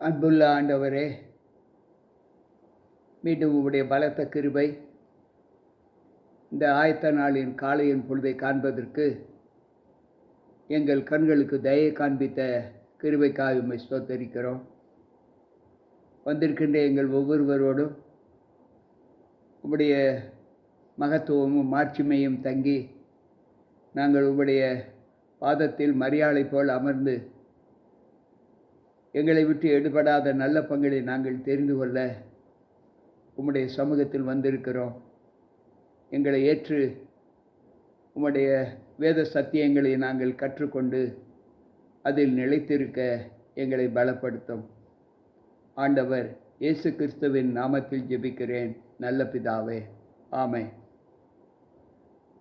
அன்புள்ள ஆண்டவரே மீண்டும் உங்களுடைய பலத்த கிருபை இந்த ஆயத்த நாளின் காலையின் பொழுதை காண்பதற்கு எங்கள் கண்களுக்கு தயை காண்பித்த கிருபைக்காக உண்மை ஸ்தோத்தரிக்கிறோம். வந்திருக்கின்ற எங்கள் ஒவ்வொருவரோடும் உங்களுடைய மகத்துவமும் மாட்சிமையும் தங்கி நாங்கள் உங்களுடைய பாதத்தில் மரியாதை போல் அமர்ந்து எங்களை விட்டு எடுபடாத நல்ல பங்களை நாங்கள் தெரிந்து கொள்ள உம்முடைய சமூகத்தில் வந்திருக்கிறோம். எங்களை ஏற்று உம்முடைய வேத சத்தியங்களை நாங்கள் கற்றுக்கொண்டு அதில் நிலைத்திருக்க எங்களை பலப்படுத்தும். ஆண்டவர் இயேசு கிறிஸ்துவின் நாமத்தில் ஜெபிக்கிறேன். நல்ல பிதாவே ஆமை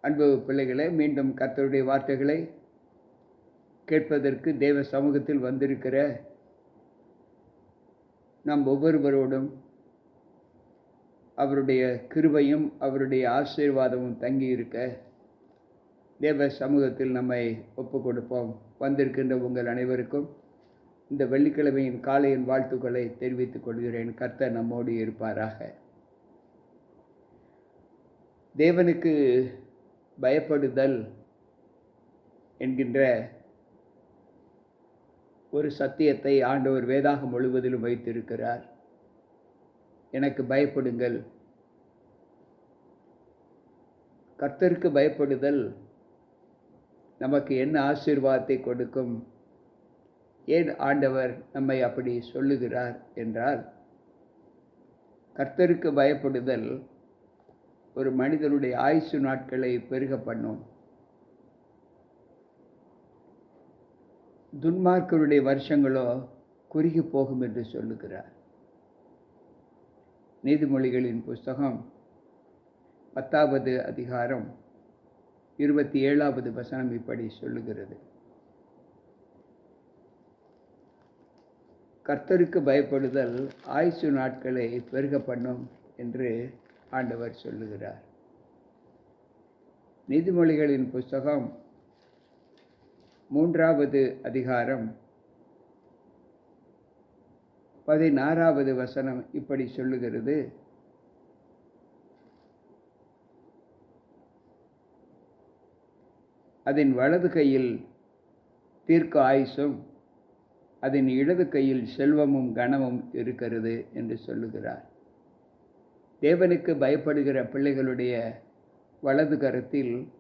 அன்பு பிள்ளைகளை மீண்டும் கர்த்தருடைய வார்த்தைகளை கேட்பதற்கு தேவ சமூகத்தில் வந்திருக்கிற நம் ஒவ்வொருவரோடும் அவருடைய கிருபையும் அவருடைய ஆசீர்வாதமும் தங்கி இருக்க தேவ சமூகத்தில் நம்மை ஒப்பு கொடுப்போம் வந்திருக்கின்ற உங்கள் அனைவருக்கும் இந்த வெள்ளிக்கிழமையின் காலையின் வாழ்த்துக்களை தெரிவித்துக் கொள்கிறேன். கர்த்தர் நம்மோடு இருப்பாராக. தேவனுக்கு பயப்படுதல் என்கின்ற ஒரு சத்தியத்தை ஆண்டவர் வேதாகம் முழுவதிலும் வைத்திருக்கிறார். எனக்கு பயப்படுங்கள். கர்த்தருக்கு பயப்படுதல் நமக்கு என்ன ஆசீர்வாதத்தை கொடுக்கும்? ஏன் ஆண்டவர் நம்மை அப்படி சொல்லுகிறார் என்றால் கர்த்தருக்கு பயப்படுதல் ஒரு மனிதனுடைய ஆயுசு நாட்களை பெருக பண்ணும். துன்மார்க்கருடைய வருஷங்களோ குறுகி போகும் என்று சொல்லுகிறார். நீதிமொழிகளின் புஸ்தகம் பத்தாவது அதிகாரம் இருபத்தி ஏழாவது வசனம் இப்படி சொல்லுகிறது. கர்த்தருக்கு பயப்படுதல் ஆயுசு நாட்களை பெருக பண்ணும் என்று ஆண்டவர் சொல்லுகிறார். நீதிமொழிகளின் புஸ்தகம் மூன்றாவது அதிகாரம் பதினாறாவது வசனம் இப்படி சொல்லுகிறது. அதன் வலது கையில் தீர்க்க ஆயுசும் அதன் இடது கையில் செல்வமும் கனமும் இருக்கிறது என்று சொல்லுகிறார். தேவனுக்கு பயப்படுகிற பிள்ளைகளுடைய வலது கரத்தில்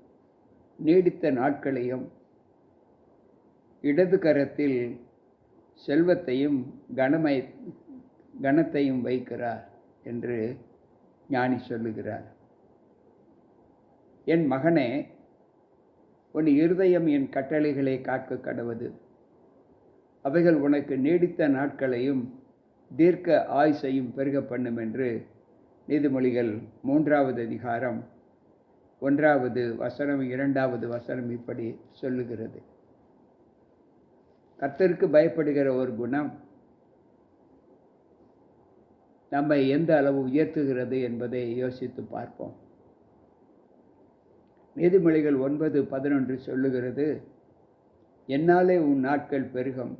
நீடித்த நாட்களையும் இடது கரத்தில் செல்வத்தையும் கனமை கனத்தையும் வைக்கிறார் என்று ஞானி சொல்லுகிறார். என் மகனே உன் இருதயம் என் கட்டளைகளை காக்க கடவது. அவைகள் உனக்கு நீடித்த நாட்களையும் தீர்க்க ஆயுசையும் பெருக பண்ணும் என்று நீதிமொழிகள் மூன்றாவது அதிகாரம் ஒன்றாவது வசனம் இரண்டாவது வசனம் இப்படி சொல்லுகிறது. கர்த்தருக்கு பயப்படுகிற ஒரு குணம் நம்மை எந்த அளவு உயர்த்துகிறது என்பதை யோசித்து பார்ப்போம். நீதிமொழிகள் ஒன்பது பதினொன்று சொல்லுகிறது என்னாலே உன் நாட்கள் பெருகும்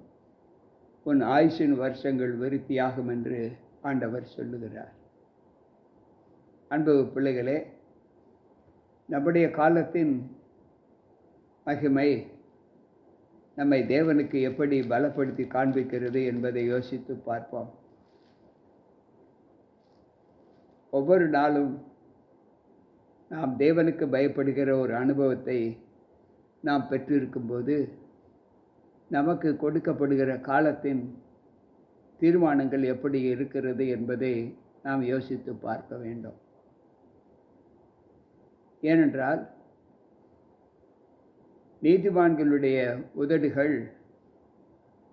உன் ஆயுஷின் வருஷங்கள் விருத்தியாகும் என்று ஆண்டவர் சொல்லுகிறார். அன்பு பிள்ளைகளே நம்முடைய காலத்தின் மகிமை நம்மை தேவனுக்கு எப்படி பலப்படுத்தி காண்பிக்கிறது என்பதை யோசித்து பார்ப்போம். ஒவ்வொரு நாளும் நாம் தேவனுக்கு பயப்படுகிற ஒரு அனுபவத்தை நாம் பெற்றிருக்கும்போது நமக்கு கொடுக்கப்படுகிற காலத்தின் தீர்மானங்கள் எப்படி இருக்கிறது என்பதை நாம் யோசித்து பார்க்க வேண்டும். ஏனென்றால் நீதிமான்களுடைய உதடுகள்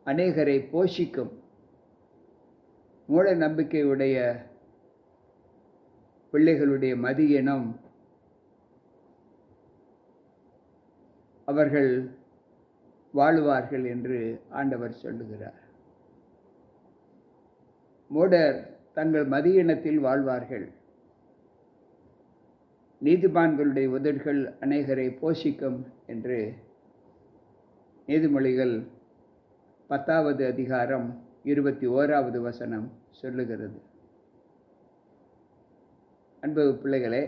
அநேகரை போஷிக்கும். மூட நம்பிக்கையுடைய பிள்ளைகளுடைய மதியினம் அவர்கள் வாழுவார்கள் என்று ஆண்டவர் சொல்லுகிறார். மூடர் தங்கள் மதியினத்தில் வாழ்வார்கள். நீதிமான்களுடைய உதடுகள் அநேகரை போஷிக்கும் என்று நீதிமொழிகள் பத்தாவது அதிகாரம் இருபத்தி ஓராவது வசனம் சொல்லுகிறது. அன்பு பிள்ளைகளே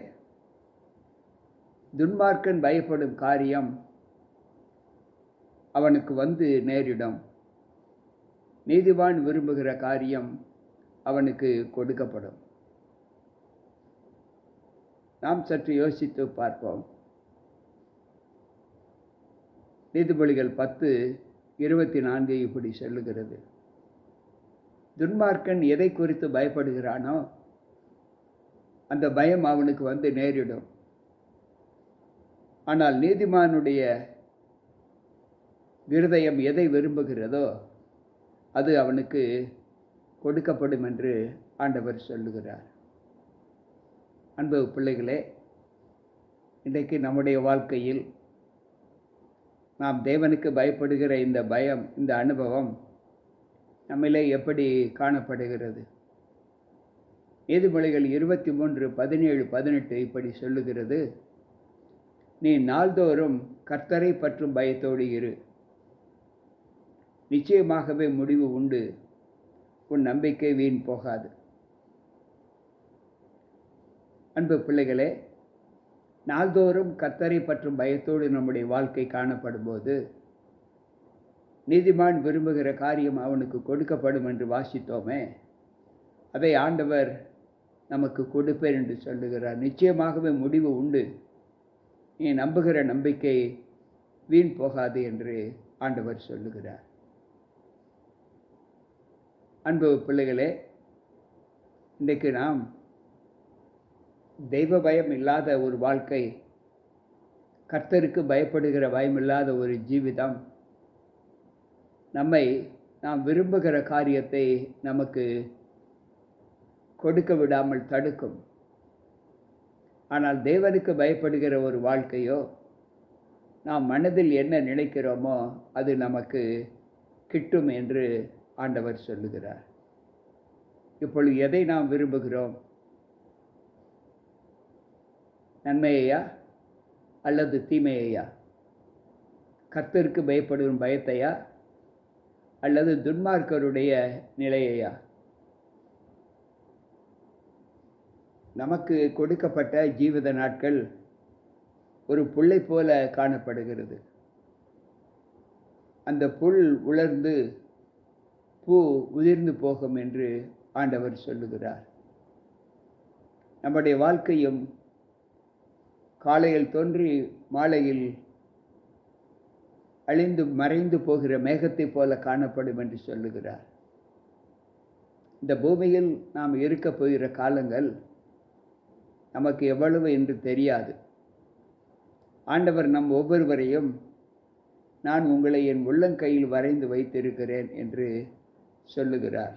துன்மார்க்கன் பயப்படும் காரியம் அவனுக்கு வந்து நேரிடும். நீதிவான் விரும்புகிற காரியம் அவனுக்கு கொடுக்கப்படும். நாம் சற்று யோசித்து பார்ப்போம். நீதிமொழிகள் பத்து இருபத்தி நான்கு இப்படி சொல்லுகிறது. துன்மார்க்கன் எதை குறித்து பயப்படுகிறானோ அந்த பயம் அவனுக்கு வந்து நேரிடும். ஆனால் நீதிமானுடைய இருதயம் எதை விரும்புகிறதோ அது அவனுக்கு கொடுக்கப்படும் என்று ஆண்டவர் சொல்லுகிறார். அன்பு பிள்ளைகளே இன்றைக்கு நம்முடைய வாழ்க்கையில் நாம் தேவனுக்கு பயப்படுகிற இந்த பயம் இந்த அனுபவம் நம்மிலே எப்படி காணப்படுகிறது? நீதிமொழிகள் இருபத்தி மூன்று பதினேழு பதினெட்டு இப்படி சொல்லுகிறது. நீ நாள்தோறும் கர்த்தரை பற்றும் பயத்தோடு இரு. நிச்சயமாகவே முடிவு உண்டு. உன் நம்பிக்கை வீண் போகாது. அன்பு பிள்ளைகளே நாள்தோறும் கத்தரை பற்றும் பயத்தோடு நம்முடைய வாழ்க்கை காணப்படும் போது நீதிமான் விரும்புகிற காரியம் அவனுக்கு கொடுக்கப்படும் என்று வாசித்தோமே அதை ஆண்டவர் நமக்கு கொடுப்பேன் என்று சொல்லுகிறார். நிச்சயமாகவே முடிவு உண்டு. நீ நம்புகிற நம்பிக்கை வீண் போகாது என்று ஆண்டவர் சொல்லுகிறார். அன்பு பிள்ளைகளே இன்றைக்கு நாம் தெய்வ பயம் இல்லாத ஒரு வாழ்க்கை கர்த்தருக்கு பயப்படுகிற பயம் இல்லாத ஒரு ஜீவிதம். நம்மை நாம் விரும்புகிற காரியத்தை நமக்கு கொடுக்க விடாமல் தடுக்கும். ஆனால் தேவனுக்கு பயப்படுகிற ஒரு வாழ்க்கையோ நாம் மனதில் என்ன நினைக்கிறோமோ அது நமக்கு கிட்டும் என்று ஆண்டவர் சொல்லுகிறார். இப்பொழுது எதை நாம் விரும்புகிறோம்? நன்மையையா அல்லது தீமையையா? கர்த்தருக்கு பயப்படும் பயத்தையா? அல்லது துன்மார்க்கருடைய நிலையையா? நமக்கு கொடுக்கப்பட்ட ஜீவித நாட்கள் ஒரு புல்லை போல காணப்படுகிறது. அந்த புல் உலர்ந்து பூ உதிர்ந்து போகும் என்று ஆண்டவர் சொல்லுகிறார். நம்முடைய வாழ்க்கையும் காலையில் தோன்றி மாலையில் அழிந்து மறைந்து போகிற மேகத்தைப் போல காணப்படும் என்று சொல்லுகிறார். இந்த பூமியில் நாம் இருக்கப் போகிற காலங்கள் நமக்கு எவ்வளவு என்று தெரியாது. ஆண்டவர் நம் ஒவ்வொருவரையும் நான் உங்களை என் உள்ளங்கையில் வரைந்து வைத்திருக்கிறேன் என்று சொல்லுகிறார்.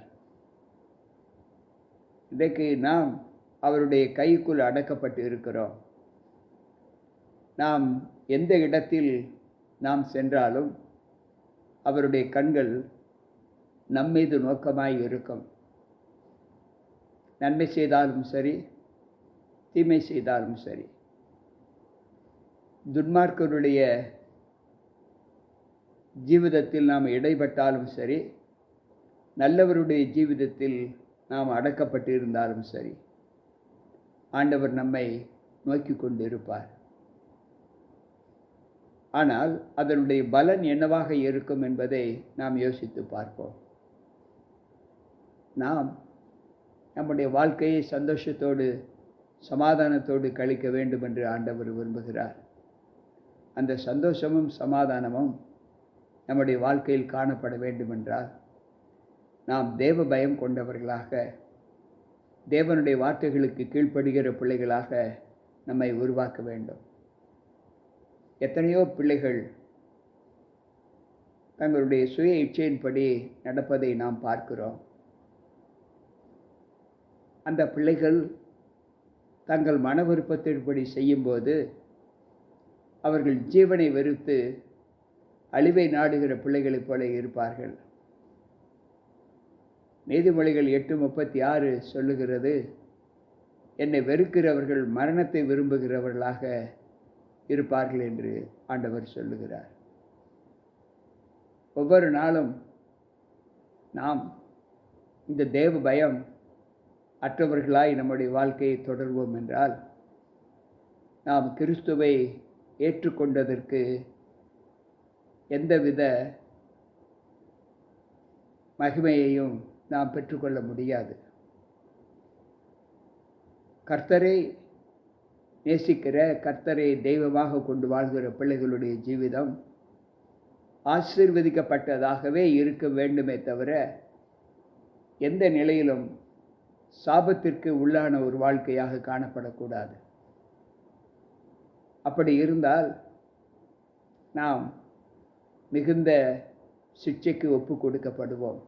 இன்றைக்கு நாம் அவருடைய கைக்குள் அடக்கப்பட்டு இருக்கிறோம். நாம் எந்த இடத்தில் நாம் சென்றாலும் அவருடைய கண்கள் நம்மீது நோக்கமாய் இருக்கும். நன்மை செய்தாலும் சரி தீமை செய்தாலும் சரி. துன்மார்க்கருடைய ஜீவிதத்தில் நாம் இடைப்பட்டாலும் சரி நல்லவருடைய ஜீவிதத்தில் நாம் அடக்கப்பட்டு இருந்தாலும் சரி ஆண்டவர் நம்மை நோக்கி கொண்டிருப்பார். ஆனால் அதனுடைய பலன் என்னவாக இருக்கும் என்பதை நாம் யோசித்து பார்ப்போம். நாம் நம்முடைய வாழ்க்கையை சந்தோஷத்தோடு சமாதானத்தோடு கழிக்க வேண்டும் என்று ஆண்டவர் விரும்புகிறார். அந்த சந்தோஷமும் சமாதானமும் நம்முடைய வாழ்க்கையில் காணப்பட வேண்டுமென்றால் நாம் தேவ பயம் கொண்டவர்களாக தேவனுடைய வார்த்தைகளுக்கு கீழ்ப்படுகிற பிள்ளைகளாக நம்மை உருவாக்க வேண்டும். எத்தனையோ பிள்ளைகள் தங்களுடைய சுய இச்சையின்படி நடப்பதை நாம் பார்க்கிறோம். அந்த பிள்ளைகள் தங்கள் மன விருப்பத்தின்படி செய்யும்போது அவர்கள் ஜீவனை வெறுத்து அழிவை நாடுகிற பிள்ளைகளைப் போல இருப்பார்கள். நீதிமொழிகள் எட்டு முப்பத்தி ஆறு சொல்லுகிறது என்னை வெறுக்கிறவர்கள் மரணத்தை விரும்புகிறவர்களாக இருப்பார்கள் என்று ஆண்டவர் சொல்லுகிறார். ஒவ்வொரு நாளும் நாம் இந்த தேவ பயம் அற்றவர்களாய் நம்முடைய வாழ்க்கையை தொடர்வோம் என்றால் நாம் கிறிஸ்துவை ஏற்றுக்கொண்டதற்கு எந்தவித மகிமையையும் நாம் பெற்றுக்கொள்ள முடியாது. கர்த்தரை நேசிக்கிற கர்த்தரை தெய்வமாக கொண்டு வாழ்கிற பிள்ளைகளுடைய ஜீவிதம் ஆசீர்வதிக்கப்பட்டதாகவே இருக்க வேண்டுமே தவிர எந்த நிலையிலும் சாபத்திற்கு உள்ளான ஒரு வாழ்க்கையாக காணப்படக்கூடாது. அப்படி இருந்தால் நாம் மிகுந்த சிக்ஷைக்கு ஒப்பு கொடுக்கப்படுவோம்.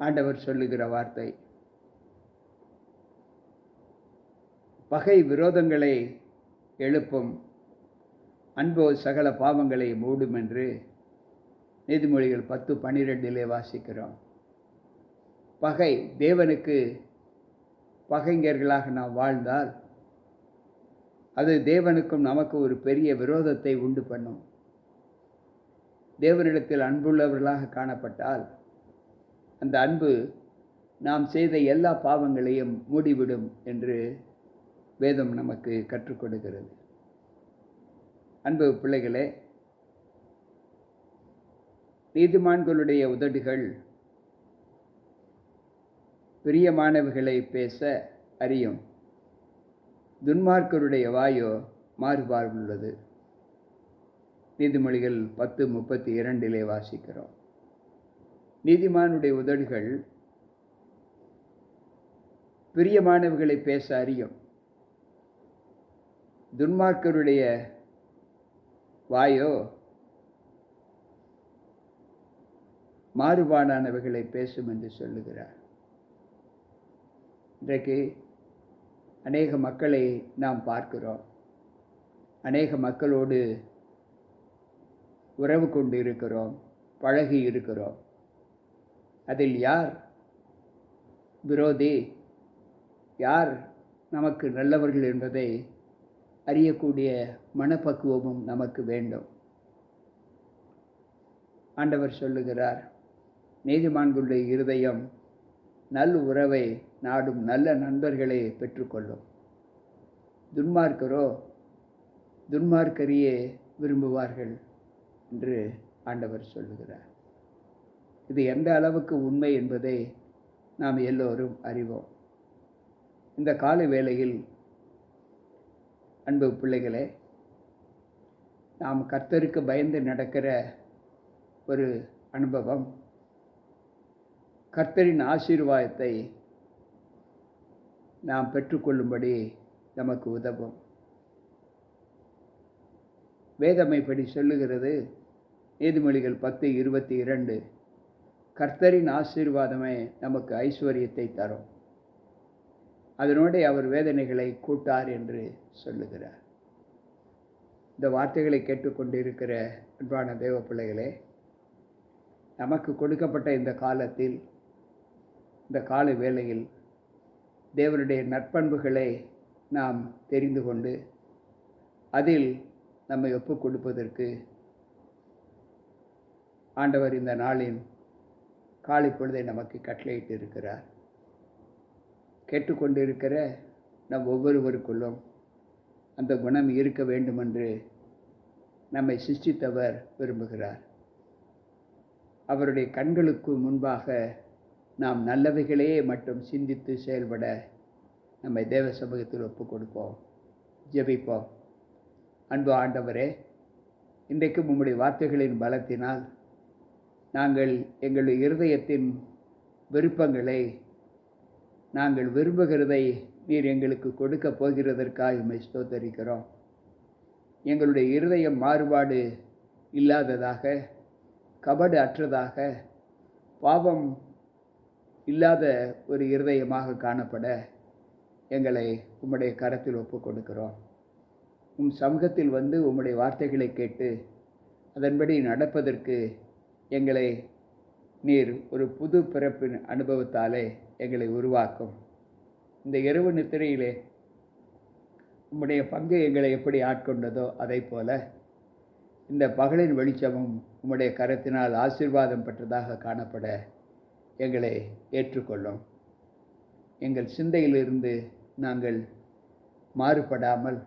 ஆண்டவர் சொல்லுகிற வார்த்தை பகை விரோதங்களை எழுப்பும் அன்போ சகல பாவங்களை மூடும் என்று நீதிமொழிகள் பத்து பன்னிரெண்டிலே வாசிக்கிறோம். பகை தேவனுக்கு பகைஞர்களாக நாம் வாழ்ந்தால் அது தேவனுக்கும் நமக்கு ஒரு பெரிய விரோதத்தை உண்டு பண்ணும். தேவனிடத்தில் அன்புள்ளவர்களாக காணப்பட்டால் அந்த அன்பு நாம் செய்த எல்லா பாவங்களையும் மூடிவிடும் என்று வேதம் நமக்கு கற்றுக் கொடுக்கிறது. அன்பு பிள்ளைகளே நீதிமான்களுடைய உதடுகள் பிரியமானவர்களை பேச அறியும். துன்மார்க்கருடைய வாயோ மாறுபாடுள்ளது. நீதிமொழிகள் பத்து முப்பத்தி இரண்டிலே வாசிக்கிறோம். நீதிமானுடைய உதடுகள் பிரியமானவர்களை பேச அறியும். துன்மார்க்கருடைய வாயோ மாறுபாடானவைகளை பேசும் என்று சொல்லுகிறார். இன்றைக்கு அநேக மக்களை நாம் பார்க்கிறோம். அநேக மக்களோடு உறவு கொண்டு இருக்கிறோம் பழகி இருக்கிறோம். அதில் யார் விரோதி? யார் நமக்கு நல்லவர்கள் என்பதை அறியக்கூடிய மனப்பக்குவமும் நமக்கு வேண்டும். ஆண்டவர் சொல்லுகிறார் நீதிமான்களுடைய இருதயம் நல் உறவை நாடும் நல்ல நண்பர்களை பெற்றுக்கொள்ளும். துன்மார்க்கரோ துன்மார்க்கரியே விரும்புவார்கள் என்று ஆண்டவர் சொல்லுகிறார். இது எந்த அளவுக்கு உண்மை என்பதை நாம் எல்லோரும் அறிவோம். இந்த கால வேளையில் அன்பு பிள்ளைகளே நாம் கர்த்தருக்கு பயந்து நடக்கிற ஒரு அனுபவம். கர்த்தரின் ஆசீர்வாதத்தை நாம் பெற்றுக்கொள்ளும்படி நமக்கு உதவும். வேதமைப்படி சொல்லுகிறது நீதிமொழிகள் பத்து இருபத்தி இரண்டு கர்த்தரின் ஆசீர்வாதமே நமக்கு ஐஸ்வர்யத்தை தரும். அதனோடு அவர் வேதனைகளை கூட்டார் என்று சொல்லுகிறார். இந்த வார்த்தைகளை கேட்டுக்கொண்டிருக்கிற அன்பான தேவ பிள்ளைகளே நமக்கு கொடுக்கப்பட்ட இந்த காலத்தில் இந்த கால வேளையில் தேவனுடைய நற்பண்புகளை நாம் தெரிந்து கொண்டு அதில் நம்மை ஒப்புக் கொடுப்பதற்கு ஆண்டவர் இந்த நாளின் காலை பொழுதை நமக்கு கட்டளையிட்டு இருக்கிறார் கேட்டுக்கொண்டிருக்கிற நம் ஒவ்வொருவருக்குள்ளும் அந்த குணம் இருக்க வேண்டுமென்று நம்மை சிருஷ்டித்தவர் விரும்புகிறார். அவருடைய கண்களுக்கு முன்பாக நாம் நல்லவைகளையே மட்டும் சிந்தித்து செயல்பட நம்மை தேவ சமூகத்தில் ஒப்புக் கொடுப்போம். ஜெபிப்போம். அன்பு ஆண்டவரே இன்றைக்கும் உம்முடைய வார்த்தைகளின் பலத்தினால் நாங்கள் எங்களுடைய இருதயத்தின் விருப்பங்களை நாங்கள் விரும்புகிறதை நீர் எங்களுக்கு கொடுக்க போகிறதற்காக உண்மை ஸ்தோத்தரிக்கிறோம். எங்களுடைய இருதயம் மாறுபாடு இல்லாததாக கபடு அற்றதாக பாவம் இல்லாத ஒரு இருதயமாக காணப்பட எங்களை உம்முடைய கரத்தில் ஒப்புக் கொடுக்கிறோம். உம் சமூகத்தில் வந்து உம்முடைய வார்த்தைகளை கேட்டு அதன்படி நடப்பதற்கு எங்களை நீர் ஒரு புது பிறப்பின் அனுபவத்தாலே எங்களை உருவாக்கும். இந்த இரவு நித்திரையிலே உம்முடைய பங்கு எங்களை எப்படி ஆட்கொண்டதோ அதை போல இந்த பகலின் வெளிச்சமும் உம்முடைய கரத்தினால் ஆசீர்வாதம் பெற்றதாக காணப்பட எங்களை ஏற்றுக்கொள்ளும். எங்கள் சிந்தையிலிருந்து நாங்கள் மாறுபடாமல்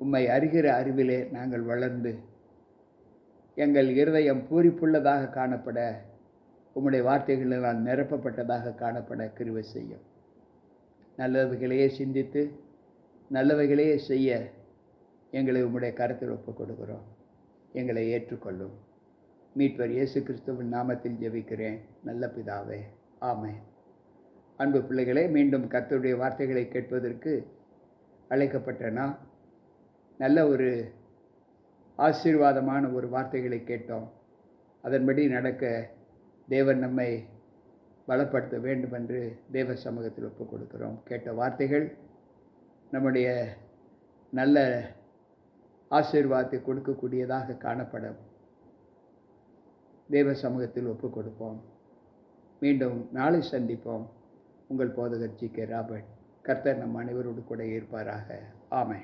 உம்மை அறிகிற அறிவிலே நாங்கள் வளர்ந்து எங்கள் இருதயம் பூரிப்புள்ளதாக காணப்பட உம்முடைய வார்த்தைகளினால் நிரப்பப்பட்டதாக காணப்பட கிருவை செய்யும். நல்லவைகளையே சிந்தித்து நல்லவைகளையே செய்ய எங்களை உம்முடைய கருத்தில் ஒப்புக் கொடுக்கிறோம் எங்களை ஏற்றுக்கொள்ளும். மீட்பர் இயேசு கிறிஸ்துவின் நாமத்தில் ஜெபிக்கிறேன். நல்ல பிதாவே ஆமை அன்பு பிள்ளைகளே மீண்டும் கத்தருடைய வார்த்தைகளை கேட்பதற்கு அழைக்கப்பட்ட நான் நல்ல ஒரு ஆசீர்வாதமான ஒரு வார்த்தைகளை கேட்டோம். அதன்படி நடக்க தேவன் நம்மை பலப்படுத்த வேண்டும் என்று தேவ சமூகத்தில் ஒப்புக் கொடுக்கிறோம் கேட்ட வார்த்தைகள் நம்முடைய நல்ல ஆசீர்வாதத்தை கொடுக்கக்கூடியதாக காணப்படும். தேவ சமூகத்தில் ஒப்புக் கொடுப்போம் மீண்டும் நாளை சந்திப்போம். உங்கள் போதகர் ஜி கே ராபர்ட். கர்த்தர் நம் அனைவரோடு கூட இருப்பாராக. ஆமை